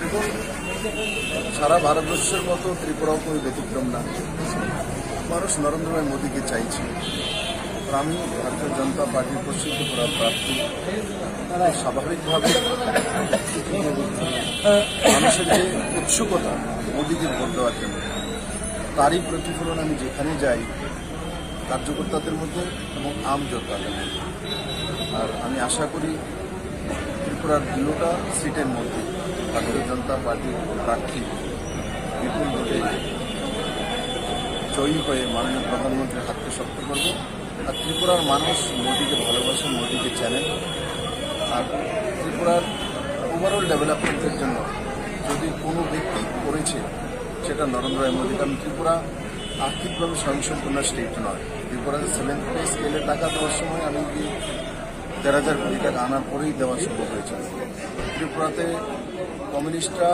দেখুন সারা ভারতবর্ষের মতো ত্রিপুরাও কোনো ব্যতিক্রম না। মানুষ নরেন্দ্র ভাই মোদীকে চাইছে। আমি ভারতীয় জনতা পার্টির পশ্চিম ত্রিপুরা প্রার্থী। স্বাভাবিকভাবে মানুষের যে উৎসুকতা, মোদীকে ভোট দেওয়ার জন্য, তারই প্রতিফলন আমি যেখানে যাই, কার্যকর্তাদের মধ্যে এবং আম জনতাদের মধ্যে। আর আমি আশা করি ত্রিপুরার দুটা সিটের মধ্যে ভারতীয় জনতা পার্টির প্রার্থী বিপুল ভোটে জয়ী হয়ে মাননীয় প্রধানমন্ত্রীর হাতকে শক্ত করব। আর ত্রিপুরার মানুষ মোদীকে ভালোবাসেন মোদীকে চেনেন আর ত্রিপুরার ওভারঅল ডেভেলপমেন্টের জন্য যদি কোনো ব্যক্তি করেছে, সেটা নরেন্দ্র মোদী। কারণ ত্রিপুরা আর্থিকভাবে স্বয়ংসম্পূর্ণ স্টেট নয়। ত্রিপুরাতে সেভেন পে স্কেলে টাকা দেওয়ার সময় আমি কি দেড় হাজার কোটি টাকা আনার পরেই দেওয়া সম্ভব হয়েছিল ত্রিপুরাতে কমিউনিস্টরা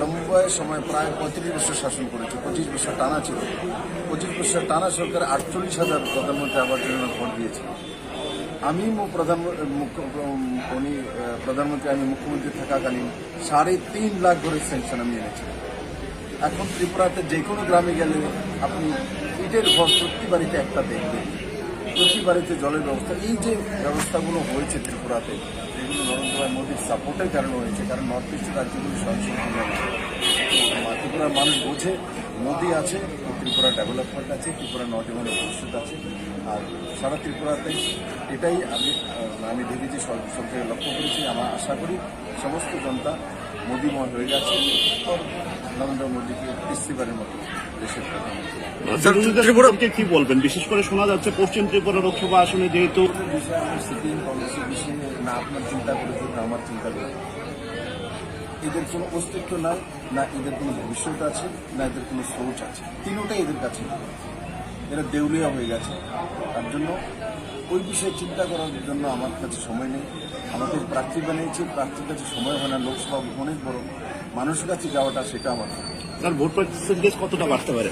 লম্বা সময় প্রায় পঁয়ত্রিশ বছর শাসন করেছে, পঁচিশ বছর টানা ছিল। পঁচিশ বছর টানা সরকার আটচল্লিশ হাজার প্রধানমন্ত্রী আবার জন্য ভোট দিয়েছে। আমি প্রধান উনি প্রধানমন্ত্রী, আমি মুখ্যমন্ত্রী থাকাকালীন সাড়ে তিন লাখ করে স্যাংশন আমি এনেছি। এখন ত্রিপুরাতে যে কোনো গ্রামে গেলে আপনি ইটের ঘর প্রতি বাড়িতে একটা দেখবেন। প্রতি বাড়িতে জলের ব্যবস্থা, এই যে ব্যবস্থাগুলো হয়েছে ত্রিপুরাতে এগুলো নরেন্দ্র সাপোর্টের কারণে হয়েছে কারণ নর্থ ইস্টের রাজ্যগুলি। তো ত্রিপুরার মানুষ বোঝে মোদী আছে ত্রিপুরা ডেভেলপমেন্ট আছে ত্রিপুরা নজীবনের ভবিষ্যৎ আছে। আর সারা ত্রিপুরাতে এটাই আমি আমি দেখেছি সব সব থেকে লক্ষ্য করেছি। আমার আশা করি সমস্ত জনতা মোদীময় হয়ে গেছে। নরেন্দ্র মোদীকে তৃতীয়বারের মতো দেশের প্রধানমন্ত্রী। কি বলবেন? বিশেষ করে শোনা যাচ্ছে পশ্চিম ত্রিপুরা লোকসভা আসনে যেহেতু সিপিএম কংগ্রেসের বিষয়ে না আপনার চিন্তা করেছি, না আমার চিন্তা করেছি। এদের কোনো অস্তিত্ব নাই, না এদের কোনো ভবিষ্যৎ আছে, না এদের কোনো সোচ আছে। তিনোটাই এদের কাছে। এরা দেউলিয়া হয়ে গেছে। তার জন্য ওই বিষয়ে চিন্তা করার জন্য আমার কাছে সময় নেই। আমাকে প্রার্থী বানিয়েছি, প্রার্থীর কাছে সময় হয় না, লোকসভা অনেক বড়। মানুষের কাছে যাওয়াটা সেটা আমার তার ভোট পার্সেন্টেজ কতটা বাড়তে পারে?